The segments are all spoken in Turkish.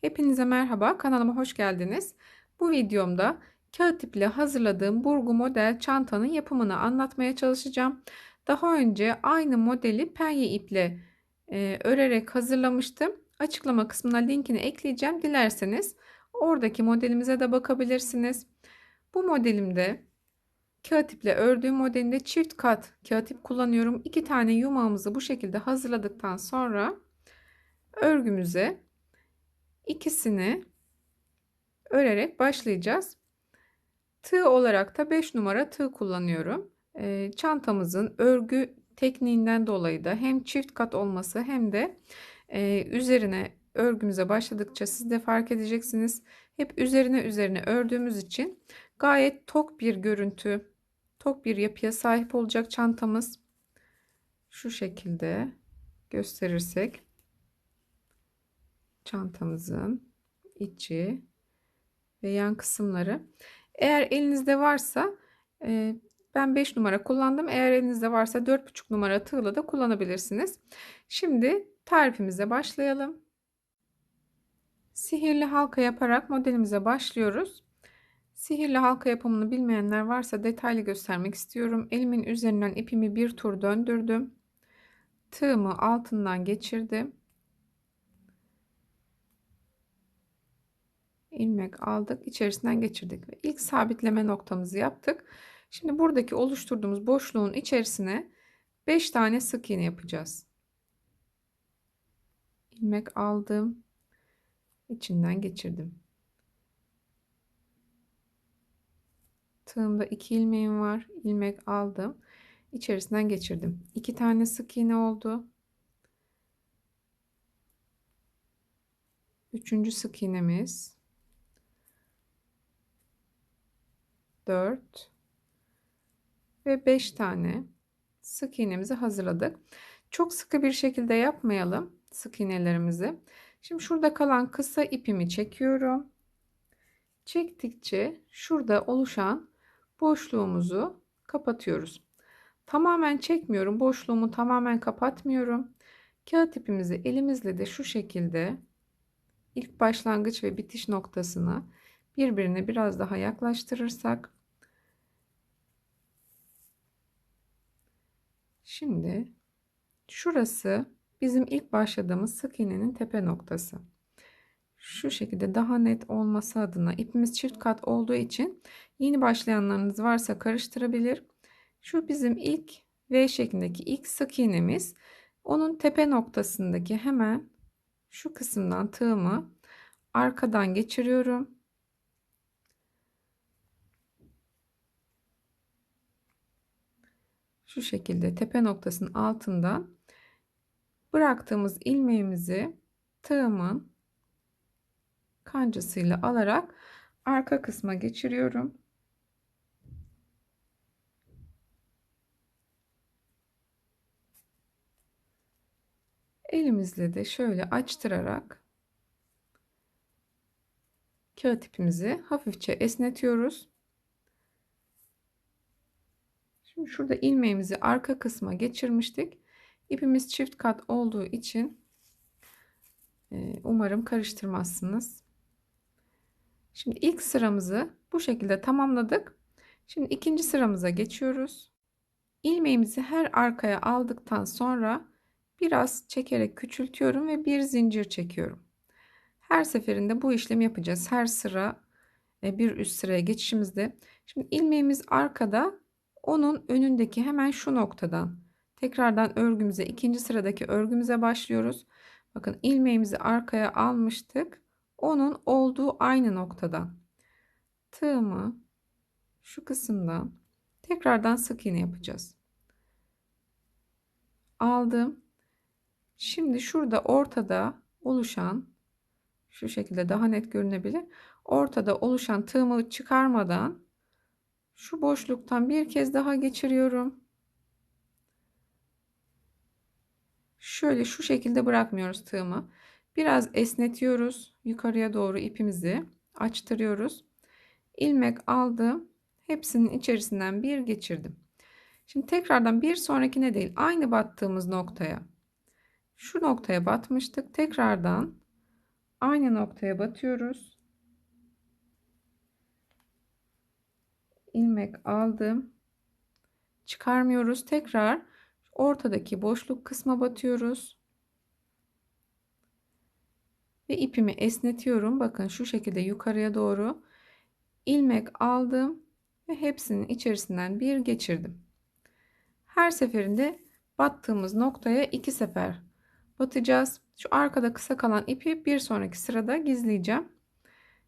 Hepinize merhaba, kanalıma hoş geldiniz. Bu videomda kağıt iple hazırladığım burgu model çantanın yapımını anlatmaya çalışacağım. Daha önce aynı modeli penye iple e, örerek hazırlamıştım. Açıklama kısmına linkini ekleyeceğim. Dilerseniz oradaki modelimize de bakabilirsiniz. Bu modelimde kağıt iple ördüğüm modelinde çift kat kağıt ip kullanıyorum. İki tane yumağımızı bu şekilde hazırladıktan sonra örgümüze ikisini örerek başlayacağız. Tığ olarak da 5 numara tığ kullanıyorum. E, çantamızın örgü tekniğinden dolayı da hem çift kat olması hem de e, üzerine örgümüze başladıkça siz de fark edeceksiniz. Hep üzerine üzerine ördüğümüz için gayet tok bir görüntü, tok bir yapıya sahip olacak çantamız. Şu şekilde gösterirsek çantamızın içi ve yan kısımları. Eğer elinizde varsa e, ben 5 numara kullandım. Eğer elinizde varsa 4,5 numara tığla da kullanabilirsiniz. Şimdi tarifimize başlayalım. Sihirli halka yaparak modelimize başlıyoruz. Sihirli halka yapımını bilmeyenler varsa detaylı göstermek istiyorum. Elimin üzerinden ipimi bir tur döndürdüm. Tığımı altından geçirdim. İlmek aldık içerisinden geçirdik ve ilk sabitleme noktamızı yaptık. Şimdi buradaki oluşturduğumuz boşluğun içerisine 5 tane sık iğne yapacağız. İlmek aldım içinden geçirdim. Tığımda 2 ilmeğim var ilmek aldım içerisinden geçirdim. 2 tane sık iğne oldu. Üçüncü sık iğnemiz 4 ve 5 tane sık iğnemizi hazırladık. Çok sıkı bir şekilde yapmayalım sık iğnelerimizi. Şimdi şurada kalan kısa ipimi çekiyorum. Çektikçe şurada oluşan boşluğumuzu kapatıyoruz. Tamamen çekmiyorum. Boşluğumu tamamen kapatmıyorum. Kağıt ipimizi elimizle de şu şekilde ilk başlangıç ve bitiş noktasını birbirine biraz daha yaklaştırırsak Şimdi şurası bizim ilk başladığımız sık iğnenin tepe noktası. Şu şekilde daha net olması adına ipimiz çift kat olduğu için yeni başlayanlarınız varsa karıştırabilir. Şu bizim ilk V şeklindeki ilk sık iğnemiz. Onun tepe noktasındaki hemen şu kısımdan tığımı arkadan geçiriyorum. Şu şekilde tepe noktasının altından bıraktığımız ilmeğimizi tığımın kancasıyla alarak arka kısma geçiriyorum. Elimizle de şöyle açtırarak kağıt ipimizi hafifçe esnetiyoruz. Şimdi şurada ilmeğimizi arka kısma geçirmiştik. İpimiz çift kat olduğu için e, umarım karıştırmazsınız. Şimdi ilk sıramızı bu şekilde tamamladık. Şimdi ikinci sıramıza geçiyoruz. İlmeğimizi her arkaya aldıktan sonra biraz çekerek küçültüyorum ve bir zincir çekiyorum. Her seferinde bu işlemi yapacağız. Her sıra e, bir üst sıraya geçişimizde. Şimdi ilmeğimiz arkada onun önündeki hemen şu noktadan tekrardan örgümüze ikinci sıradaki örgümüze başlıyoruz. Bakın ilmeğimizi arkaya almıştık. Onun olduğu aynı noktadan tığımı şu kısımdan tekrardan sık iğne yapacağız. Aldım. Şimdi şurada ortada oluşan şu şekilde daha net görünebilir. Ortada oluşan tığımı çıkarmadan şu boşluktan bir kez daha geçiriyorum. Şöyle şu şekilde bırakmıyoruz tığımı. Biraz esnetiyoruz. Yukarıya doğru ipimizi açtırıyoruz. İlmek aldım. Hepsinin içerisinden bir geçirdim. Şimdi tekrardan bir sonrakine değil aynı battığımız noktaya şu noktaya batmıştık. Tekrardan Aynı noktaya batıyoruz. İlmek aldım. Çıkarmıyoruz. Tekrar ortadaki boşluk kısma batıyoruz. Ve ipimi esnetiyorum. Bakın şu şekilde yukarıya doğru ilmek aldım ve hepsinin içerisinden bir geçirdim. Her seferinde battığımız noktaya iki sefer batacağız. Şu arkada kısa kalan ipi bir sonraki sırada gizleyeceğim.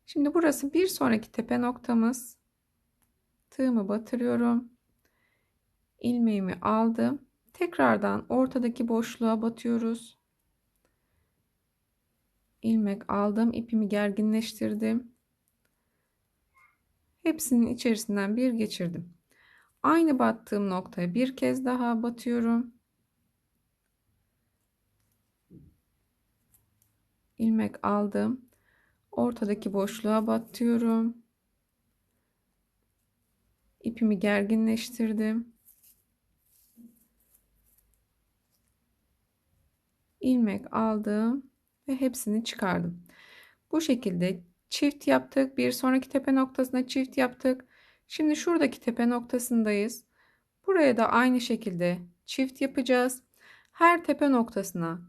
Şimdi burası bir sonraki tepe noktamız. Tığımı batırıyorum. ilmeğimi aldım. Tekrardan ortadaki boşluğa batıyoruz. ilmek aldım. ipimi gerginleştirdim. Hepsinin içerisinden bir geçirdim. Aynı battığım noktaya bir kez daha batıyorum. ilmek aldım. Ortadaki boşluğa batıyorum. İpimi gerginleştirdim. ilmek aldım ve hepsini çıkardım. Bu şekilde çift yaptık. Bir sonraki tepe noktasına çift yaptık. Şimdi şuradaki tepe noktasındayız. Buraya da aynı şekilde çift yapacağız. Her tepe noktasına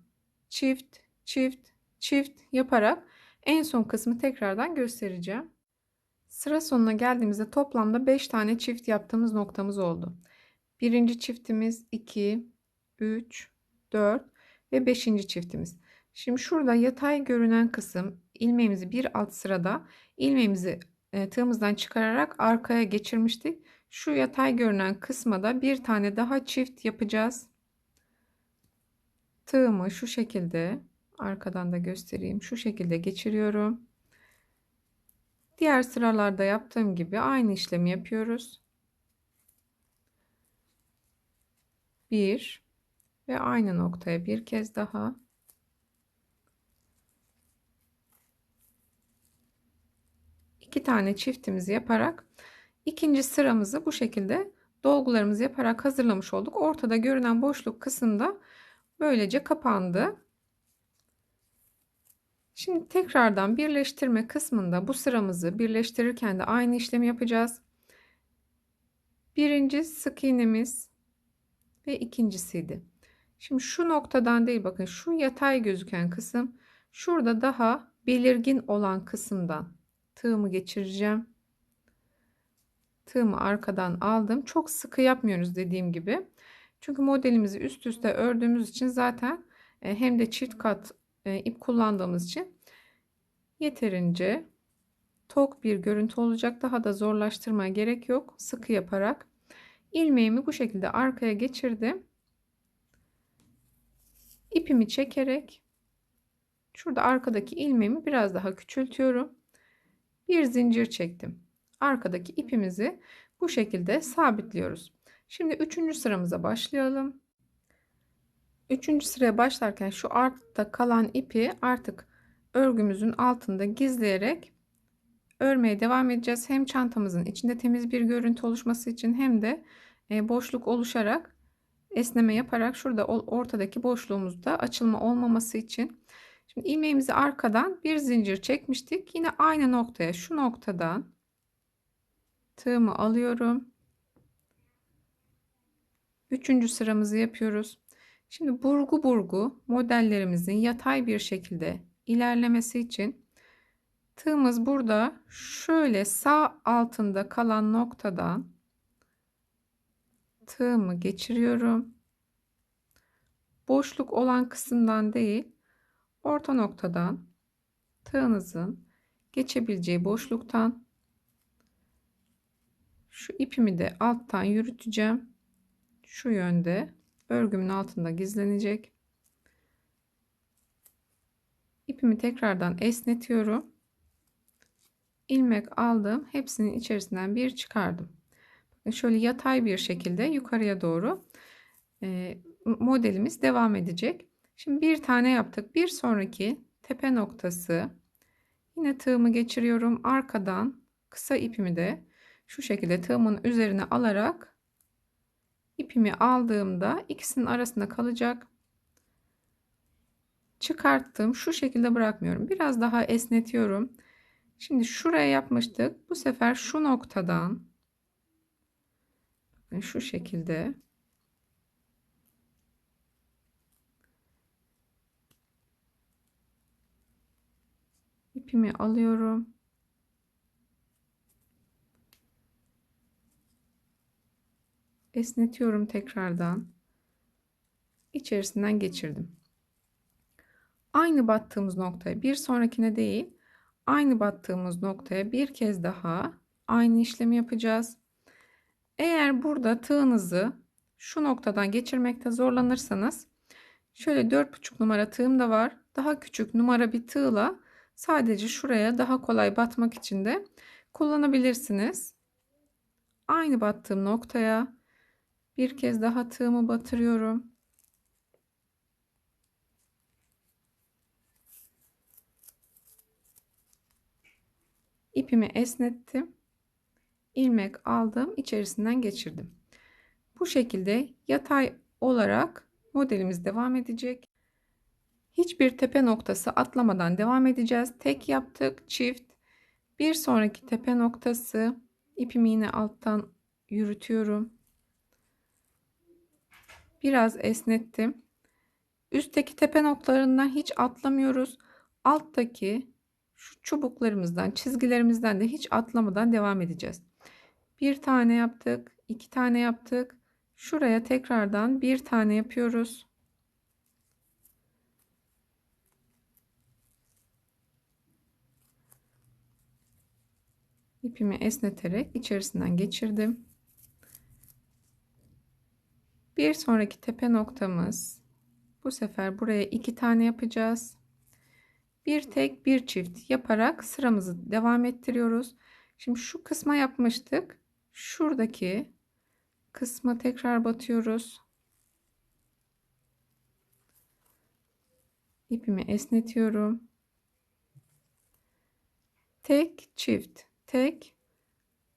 çift, çift, çift yaparak en son kısmı tekrardan göstereceğim. Sıra sonuna geldiğimizde toplamda 5 tane çift yaptığımız noktamız oldu. Birinci çiftimiz 2, 3, 4 ve 5. çiftimiz. Şimdi şurada yatay görünen kısım ilmeğimizi bir alt sırada ilmeğimizi e, tığımızdan çıkararak arkaya geçirmiştik. Şu yatay görünen kısma da bir tane daha çift yapacağız. Tığımı şu şekilde arkadan da göstereyim. Şu şekilde geçiriyorum. Diğer sıralarda yaptığım gibi aynı işlemi yapıyoruz. Bir ve aynı noktaya bir kez daha iki tane çiftimizi yaparak ikinci sıramızı bu şekilde dolgularımızı yaparak hazırlamış olduk. Ortada görünen boşluk kısımda böylece kapandı. Şimdi tekrardan birleştirme kısmında bu sıramızı birleştirirken de aynı işlemi yapacağız. Birinci sık iğnemiz ve ikincisiydi. Şimdi şu noktadan değil bakın şu yatay gözüken kısım şurada daha belirgin olan kısımdan tığımı geçireceğim. Tığımı arkadan aldım. Çok sıkı yapmıyoruz dediğim gibi. Çünkü modelimizi üst üste ördüğümüz için zaten e, hem de çift kat e, ip kullandığımız için yeterince tok bir görüntü olacak. Daha da zorlaştırmaya gerek yok. Sıkı yaparak ilmeğimi bu şekilde arkaya geçirdim. İpimi çekerek şurada arkadaki ilmeğimi biraz daha küçültüyorum. Bir zincir çektim. Arkadaki ipimizi bu şekilde sabitliyoruz. Şimdi üçüncü sıramıza başlayalım. Üçüncü sıraya başlarken şu artta kalan ipi artık örgümüzün altında gizleyerek örmeye devam edeceğiz. Hem çantamızın içinde temiz bir görüntü oluşması için hem de e, boşluk oluşarak esneme yaparak şurada ortadaki boşluğumuzda açılma olmaması için şimdi ilmeğimizi arkadan bir zincir çekmiştik. Yine aynı noktaya şu noktadan tığımı alıyorum. Üçüncü sıramızı yapıyoruz. Şimdi burgu burgu modellerimizin yatay bir şekilde ilerlemesi için tığımız burada şöyle sağ altında kalan noktadan tığımı geçiriyorum. Boşluk olan kısımdan değil, orta noktadan tığınızın geçebileceği boşluktan şu ipimi de alttan yürüteceğim. Şu yönde örgümün altında gizlenecek. İpimi tekrardan esnetiyorum. ilmek aldım. Hepsinin içerisinden bir çıkardım. Şöyle yatay bir şekilde yukarıya doğru e, modelimiz devam edecek. Şimdi bir tane yaptık. Bir sonraki tepe noktası yine tığımı geçiriyorum. Arkadan kısa ipimi de şu şekilde tığımın üzerine alarak ipimi aldığımda ikisinin arasında kalacak çıkarttım. Şu şekilde bırakmıyorum. Biraz daha esnetiyorum. Şimdi şuraya yapmıştık. Bu sefer şu noktadan şu şekilde ipimi alıyorum. Esnetiyorum tekrardan. İçerisinden geçirdim. Aynı battığımız noktaya bir sonrakine değil, aynı battığımız noktaya bir kez daha aynı işlemi yapacağız. Eğer burada tığınızı şu noktadan geçirmekte zorlanırsanız şöyle 4,5 numara tığım da var. Daha küçük numara bir tığla sadece şuraya daha kolay batmak için de kullanabilirsiniz. Aynı battığım noktaya bir kez daha tığımı batırıyorum. İpimi esnettim. ilmek aldım, içerisinden geçirdim. Bu şekilde yatay olarak modelimiz devam edecek. Hiçbir tepe noktası atlamadan devam edeceğiz. Tek yaptık, çift. Bir sonraki tepe noktası ipimi yine alttan yürütüyorum. Biraz esnettim. Üstteki tepe noktalarından hiç atlamıyoruz. Alttaki şu çubuklarımızdan, çizgilerimizden de hiç atlamadan devam edeceğiz. Bir tane yaptık, iki tane yaptık. Şuraya tekrardan bir tane yapıyoruz. İpimi esneterek içerisinden geçirdim. Bir sonraki tepe noktamız bu sefer buraya iki tane yapacağız. Bir tek bir çift yaparak sıramızı devam ettiriyoruz. Şimdi şu kısma yapmıştık. Şuradaki kısma tekrar batıyoruz. İpimi esnetiyorum. Tek çift tek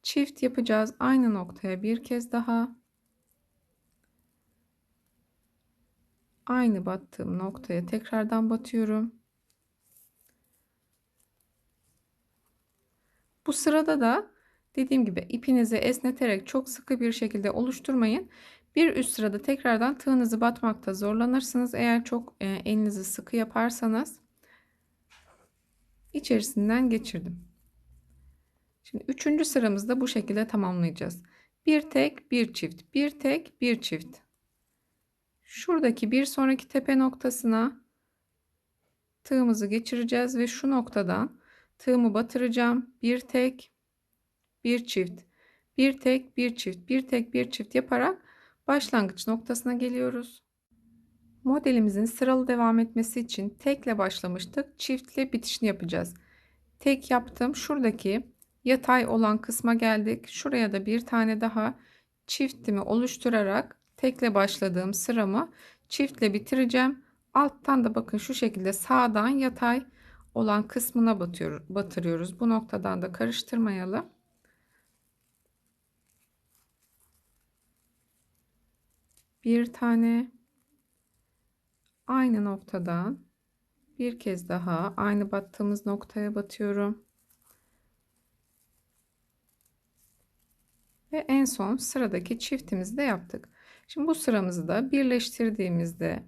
çift yapacağız aynı noktaya bir kez daha. Aynı battığım noktaya tekrardan batıyorum. Bu sırada da dediğim gibi ipinizi esneterek çok sıkı bir şekilde oluşturmayın. Bir üst sırada tekrardan tığınızı batmakta zorlanırsınız. Eğer çok e, elinizi sıkı yaparsanız içerisinden geçirdim. Şimdi üçüncü sıramızda bu şekilde tamamlayacağız. Bir tek bir çift bir tek bir çift. Şuradaki bir sonraki tepe noktasına tığımızı geçireceğiz ve şu noktadan tığımı batıracağım. Bir tek, bir çift, bir tek, bir çift, bir tek, bir çift yaparak başlangıç noktasına geliyoruz. Modelimizin sıralı devam etmesi için tekle başlamıştık. Çiftle bitişini yapacağız. Tek yaptım. Şuradaki yatay olan kısma geldik. Şuraya da bir tane daha çiftimi oluşturarak tekle başladığım sıramı çiftle bitireceğim. Alttan da bakın şu şekilde sağdan yatay olan kısmına batıyor, batırıyoruz. Bu noktadan da karıştırmayalım. Bir tane aynı noktadan bir kez daha aynı battığımız noktaya batıyorum. Ve en son sıradaki çiftimizi de yaptık. Şimdi bu sıramızı da birleştirdiğimizde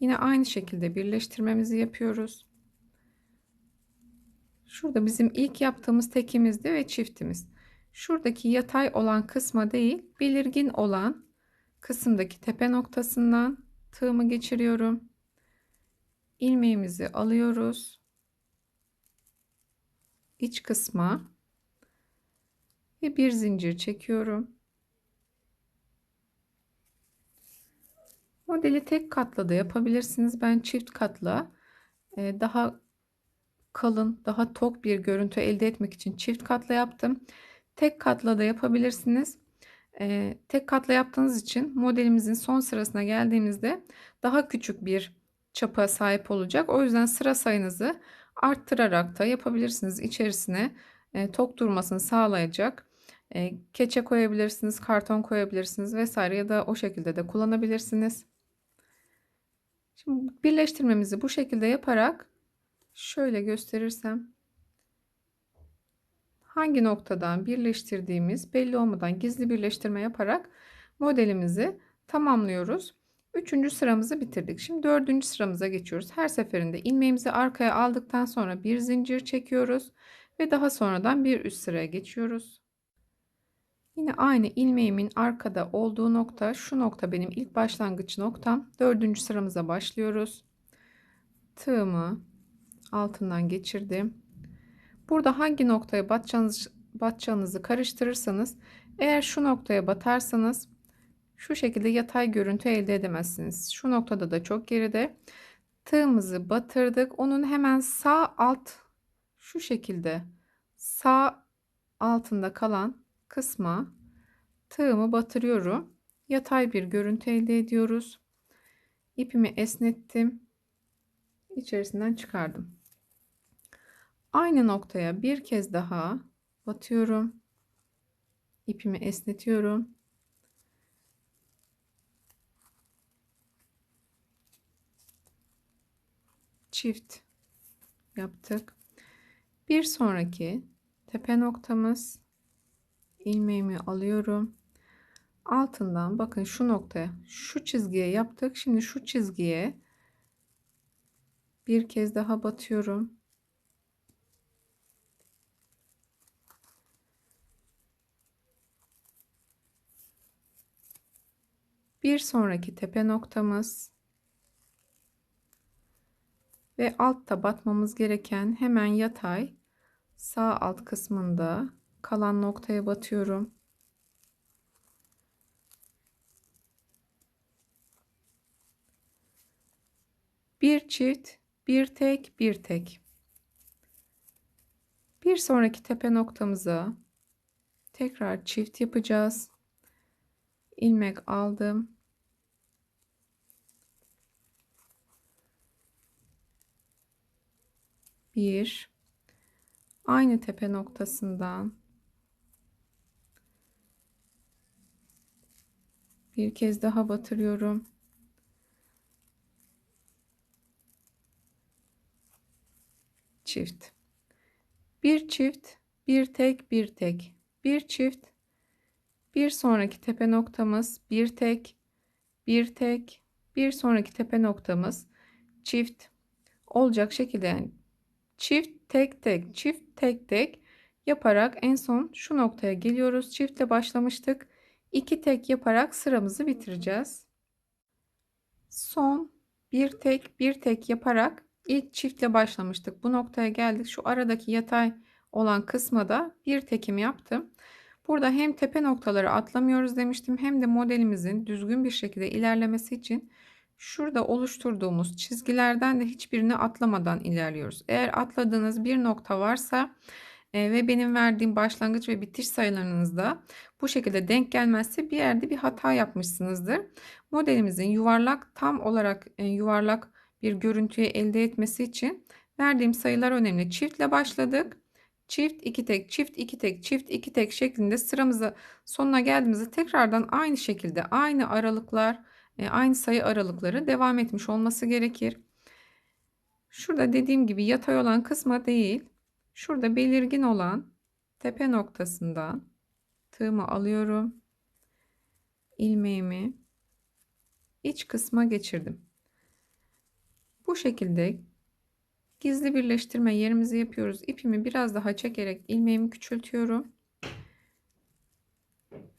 yine aynı şekilde birleştirmemizi yapıyoruz. Şurada bizim ilk yaptığımız tekimizdi ve çiftimiz. Şuradaki yatay olan kısma değil, belirgin olan kısımdaki tepe noktasından tığımı geçiriyorum. ilmeğimizi alıyoruz. iç kısma ve bir zincir çekiyorum. Modeli tek katla da yapabilirsiniz. Ben çift katla e, daha kalın, daha tok bir görüntü elde etmek için çift katla yaptım. Tek katla da yapabilirsiniz. Ee, tek katla yaptığınız için modelimizin son sırasına geldiğimizde daha küçük bir çapa sahip olacak. O yüzden sıra sayınızı arttırarak da yapabilirsiniz. İçerisine e, tok durmasını sağlayacak e, keçe koyabilirsiniz, karton koyabilirsiniz vesaire ya da o şekilde de kullanabilirsiniz. Şimdi birleştirmemizi bu şekilde yaparak şöyle gösterirsem hangi noktadan birleştirdiğimiz belli olmadan gizli birleştirme yaparak modelimizi tamamlıyoruz. Üçüncü sıramızı bitirdik. Şimdi dördüncü sıramıza geçiyoruz. Her seferinde ilmeğimizi arkaya aldıktan sonra bir zincir çekiyoruz ve daha sonradan bir üst sıraya geçiyoruz. Yine aynı ilmeğimin arkada olduğu nokta şu nokta benim ilk başlangıç noktam. Dördüncü sıramıza başlıyoruz. Tığımı altından geçirdim. Burada hangi noktaya batacağınız, batacağınızı karıştırırsanız eğer şu noktaya batarsanız şu şekilde yatay görüntü elde edemezsiniz. Şu noktada da çok geride tığımızı batırdık. Onun hemen sağ alt şu şekilde sağ altında kalan kısma tığımı batırıyorum. Yatay bir görüntü elde ediyoruz. İpimi esnettim. İçerisinden çıkardım. Aynı noktaya bir kez daha batıyorum. İpimi esnetiyorum. Çift yaptık. Bir sonraki tepe noktamız ilmeğimi alıyorum. Altından bakın şu noktaya, şu çizgiye yaptık. Şimdi şu çizgiye bir kez daha batıyorum. Bir sonraki tepe noktamız ve altta batmamız gereken hemen yatay sağ alt kısmında kalan noktaya batıyorum. Bir çift, bir tek, bir tek. Bir sonraki tepe noktamıza tekrar çift yapacağız. ilmek aldım. Bir aynı tepe noktasından bir kez daha batırıyorum. Çift. Bir çift, bir tek, bir tek. Bir çift. Bir sonraki tepe noktamız bir tek, bir tek. Bir sonraki tepe noktamız çift olacak şekilde yani çift tek tek çift tek tek yaparak en son şu noktaya geliyoruz. Çiftle başlamıştık. 2 tek yaparak sıramızı bitireceğiz. Son bir tek bir tek yaparak ilk çiftle başlamıştık. Bu noktaya geldik. Şu aradaki yatay olan kısma da bir tekim yaptım. Burada hem tepe noktaları atlamıyoruz demiştim hem de modelimizin düzgün bir şekilde ilerlemesi için şurada oluşturduğumuz çizgilerden de hiçbirini atlamadan ilerliyoruz. Eğer atladığınız bir nokta varsa e, ve benim verdiğim başlangıç ve bitiş sayılarınızda bu şekilde denk gelmezse bir yerde bir hata yapmışsınızdır. Modelimizin yuvarlak tam olarak e, yuvarlak bir görüntüyü elde etmesi için verdiğim sayılar önemli. Çiftle başladık. Çift iki tek, çift iki tek, çift iki tek şeklinde sıramızı sonuna geldiğimizde tekrardan aynı şekilde aynı aralıklar, e, aynı sayı aralıkları devam etmiş olması gerekir. Şurada dediğim gibi yatay olan kısma değil, şurada belirgin olan tepe noktasından tığımı alıyorum. ilmeğimi iç kısma geçirdim. Bu şekilde gizli birleştirme yerimizi yapıyoruz. İpimi biraz daha çekerek ilmeğimi küçültüyorum.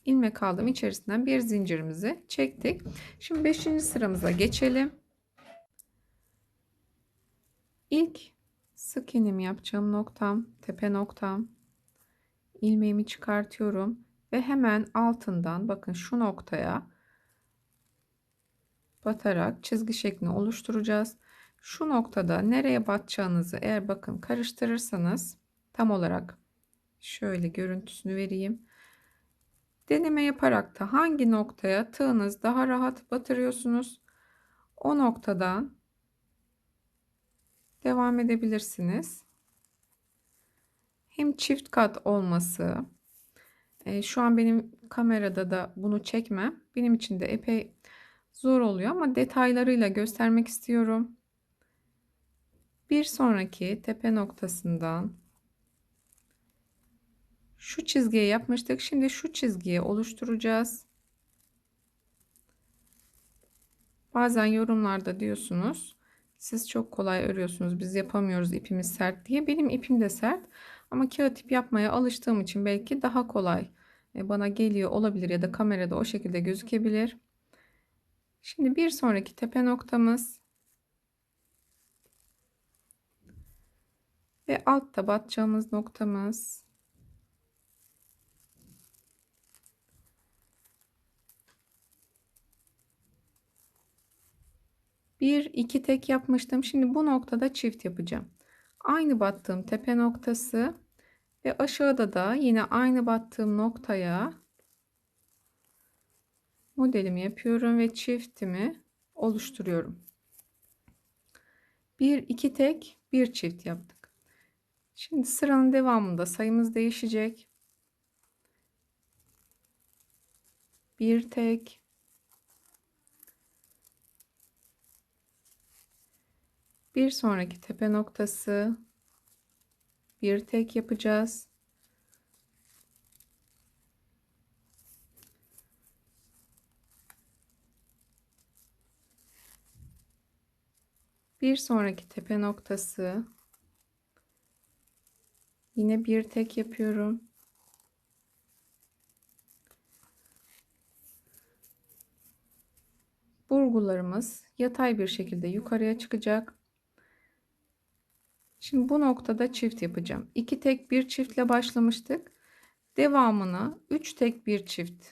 ilmek aldım içerisinden bir zincirimizi çektik. Şimdi 5. sıramıza geçelim. İlk sık iğnem yapacağım noktam, tepe noktam. İlmeğimi çıkartıyorum ve hemen altından bakın şu noktaya batarak çizgi şeklini oluşturacağız. Şu noktada nereye batacağınızı eğer bakın karıştırırsanız tam olarak şöyle görüntüsünü vereyim. Deneme yaparak da hangi noktaya tığınız daha rahat batırıyorsunuz. O noktadan devam edebilirsiniz. Hem çift kat olması e, şu an benim kamerada da bunu çekmem benim için de epey zor oluyor ama detaylarıyla göstermek istiyorum. Bir sonraki tepe noktasından şu çizgiye yapmıştık. Şimdi şu çizgiye oluşturacağız. Bazen yorumlarda diyorsunuz siz çok kolay örüyorsunuz biz yapamıyoruz ipimiz sert diye. Benim ipim de sert ama kağıt ip yapmaya alıştığım için belki daha kolay e, bana geliyor olabilir ya da kamerada o şekilde gözükebilir. Şimdi bir sonraki tepe noktamız ve altta batacağımız noktamız bir iki tek yapmıştım. Şimdi bu noktada çift yapacağım. Aynı battığım tepe noktası ve aşağıda da yine aynı battığım noktaya modelimi yapıyorum ve çiftimi oluşturuyorum. Bir iki tek bir çift yaptık. Şimdi sıranın devamında sayımız değişecek. Bir tek bir sonraki tepe noktası bir tek yapacağız. Bir sonraki tepe noktası yine bir tek yapıyorum. Burgularımız yatay bir şekilde yukarıya çıkacak. Şimdi bu noktada çift yapacağım. 2 tek bir çiftle başlamıştık. Devamını 3 tek bir çift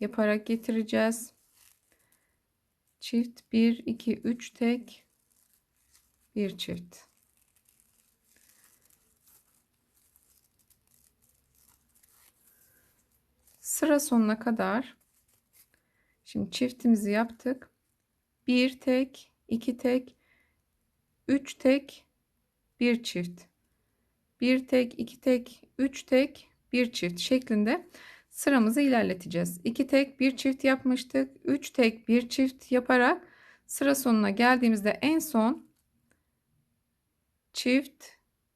yaparak getireceğiz. Çift 1 2 3 tek bir çift. Sıra sonuna kadar şimdi çiftimizi yaptık. Bir tek, iki tek, üç tek, bir çift. Bir tek, iki tek, üç tek, bir çift şeklinde sıramızı ilerleteceğiz. İki tek, bir çift yapmıştık. Üç tek, bir çift yaparak sıra sonuna geldiğimizde en son çift,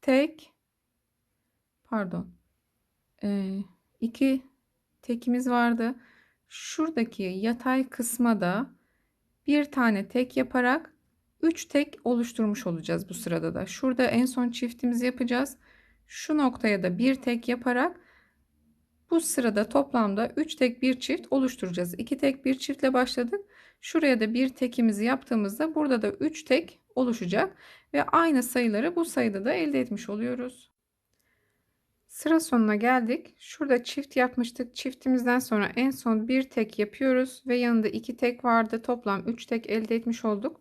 tek, pardon, ee, iki tekimiz vardı. Şuradaki yatay kısma da bir tane tek yaparak 3 tek oluşturmuş olacağız bu sırada da. Şurada en son çiftimizi yapacağız. Şu noktaya da bir tek yaparak bu sırada toplamda 3 tek bir çift oluşturacağız. 2 tek bir çiftle başladık. Şuraya da bir tekimizi yaptığımızda burada da 3 tek oluşacak ve aynı sayıları bu sayıda da elde etmiş oluyoruz. Sıra sonuna geldik. Şurada çift yapmıştık. Çiftimizden sonra en son bir tek yapıyoruz ve yanında iki tek vardı. Toplam 3 tek elde etmiş olduk.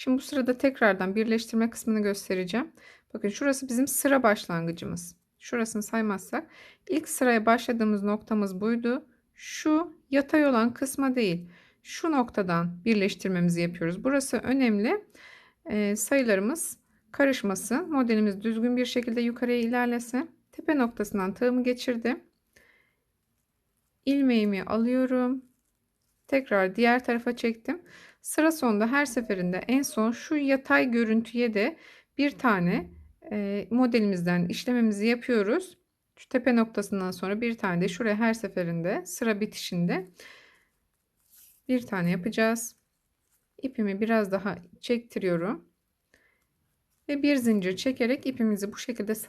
Şimdi bu sırada tekrardan birleştirme kısmını göstereceğim. Bakın şurası bizim sıra başlangıcımız. Şurasını saymazsak ilk sıraya başladığımız noktamız buydu. Şu yatay olan kısma değil. Şu noktadan birleştirmemizi yapıyoruz. Burası önemli. Ee, sayılarımız karışmasın. Modelimiz düzgün bir şekilde yukarıya ilerlesin. Tepe noktasından tığımı geçirdim. ilmeğimi alıyorum. Tekrar diğer tarafa çektim. Sıra sonunda her seferinde en son şu yatay görüntüye de bir tane e, modelimizden işlememizi yapıyoruz. Şu tepe noktasından sonra bir tane de şuraya her seferinde sıra bitişinde bir tane yapacağız. İpimi biraz daha çektiriyorum. Ve bir zincir çekerek ipimizi bu şekilde sabit